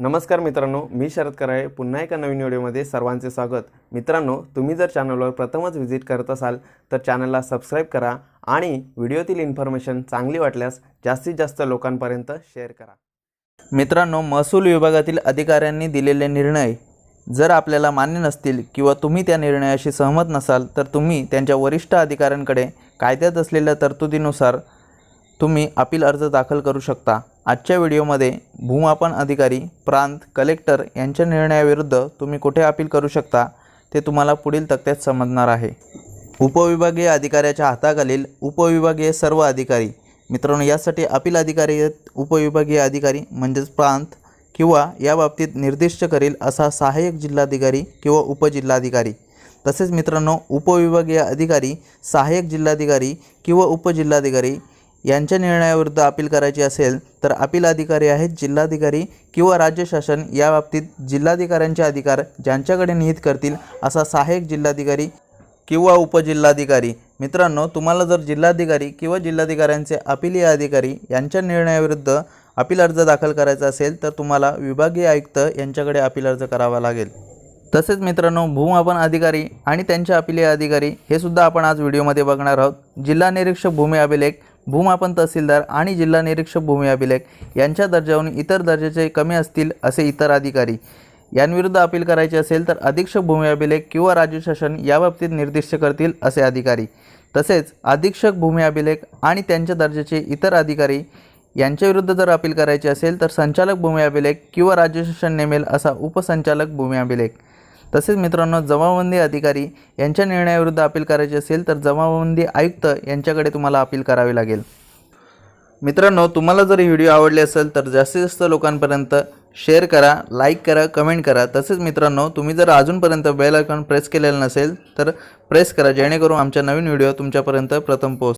नमस्कार मित्रांनो मी शरद कराळे. पुन्हा एका नवीन व्हिडिओमध्ये सर्वांचे स्वागत. मित्रांनो तुम्ही जर चॅनलवर प्रथमच व्हिजिट करत असाल तर चॅनलला सबस्क्राईब करा आणि व्हिडिओतील इन्फॉर्मेशन चांगली वाटल्यास जास्तीत जास्त लोकांपर्यंत शेअर करा. मित्रांनो महसूल विभागातील अधिकाऱ्यांनी दिलेले निर्णय जर आपल्याला मान्य नसतील किंवा तुम्ही त्या निर्णयाशी सहमत नसाल तर तुम्ही त्यांच्या वरिष्ठ अधिकाऱ्यांकडे कायद्यात असलेल्या तरतुदीनुसार तुम्ही अपील अर्ज दाखल करू शकता. आजच्या व्हिडिओमध्ये भूमापन अधिकारी प्रांत कलेक्टर यांच्या निर्णयाविरुद्ध तुम्ही कुठे अपील करू शकता ते तुम्हाला पुढील तक्त्यात समजणार आहे. उपविभागीय अधिकाऱ्याच्या हाताखालील उपविभागीय सर्व अधिकारी मित्रांनो यासाठी अपील अधिकारी उपविभागीय अधिकारी म्हणजेच प्रांत किंवा याबाबतीत निर्दिष्ट करील असा सहाय्यक जिल्हाधिकारी किंवा उपजिल्हाधिकारी. तसेच मित्रांनो उपविभागीय अधिकारी सहाय्यक जिल्हाधिकारी किंवा उपजिल्हाधिकारी यांच्या निर्णयाविरुद्ध अपील करायची असेल तर अपील अधिकारी आहेत जिल्हाधिकारी किंवा राज्य शासन. या बाबतीत जिल्हाधिकाऱ्यांचे अधिकार ज्यांच्याकडे निहित करतील असा सहाय्यक जिल्हाधिकारी किंवा उपजिल्हाधिकारी. मित्रांनो तुम्हाला जर जिल्हाधिकारी किंवा जिल्हाधिकाऱ्यांचे अपिलीय अधिकारी यांच्या निर्णयाविरुद्ध अपील अर्ज दाखल करायचा असेल तर तुम्हाला विभागीय आयुक्त यांच्याकडे अपील अर्ज करावा लागेल. तसेच मित्रांनो भूमापन अधिकारी आणि त्यांचे अपिलीय अधिकारी हे सुद्धा आपण आज व्हिडिओमध्ये बघणार आहोत. जिल्हा निरीक्षक भूमी अभिलेख भूमापन तहसीलदार आणि जिल्हा निरीक्षक भूमी अभिलेख यांच्या दर्जाहून इतर दर्जाचे कमी असतील असे इतर अधिकारी यांविरुद्ध अपील करायचे असेल तर अधीक्षक भूमी अभिलेख किंवा राज्य शासन याबाबतीत निर्दिष्ट करतील असे अधिकारी. तसेच अधीक्षक भूमी अभिलेख आणि त्यांच्या दर्जाचे इतर अधिकारी यांच्याविरुद्ध जर अपील करायचे असेल तर संचालक भूमी अभिलेख किंवा राज्य शासन नेमेल असा उपसंचालक भूमी अभिलेख. तसेच मित्रांनो जमाबंदी अधिकारी यांच्या निर्णयाविरुद्ध अपील करायची असेल तर जमाबंदी आयुक्त यांच्याकडे तुम्हाला अपील करावे लागेल. मित्रांनो तुम्हाला जर ही व्हिडिओ आवडली असेल तर जास्तीत जास्त लोकांपर्यंत शेअर करा लाईक करा कमेंट करा. तसेच मित्रांनो तुम्ही जर अजूनपर्यंत बेल आयकॉन प्रेस केलेलं नसेल तर प्रेस करा जेणेकरून आमच्या नवीन व्हिडिओ तुमच्यापर्यंत प्रथम पोहोच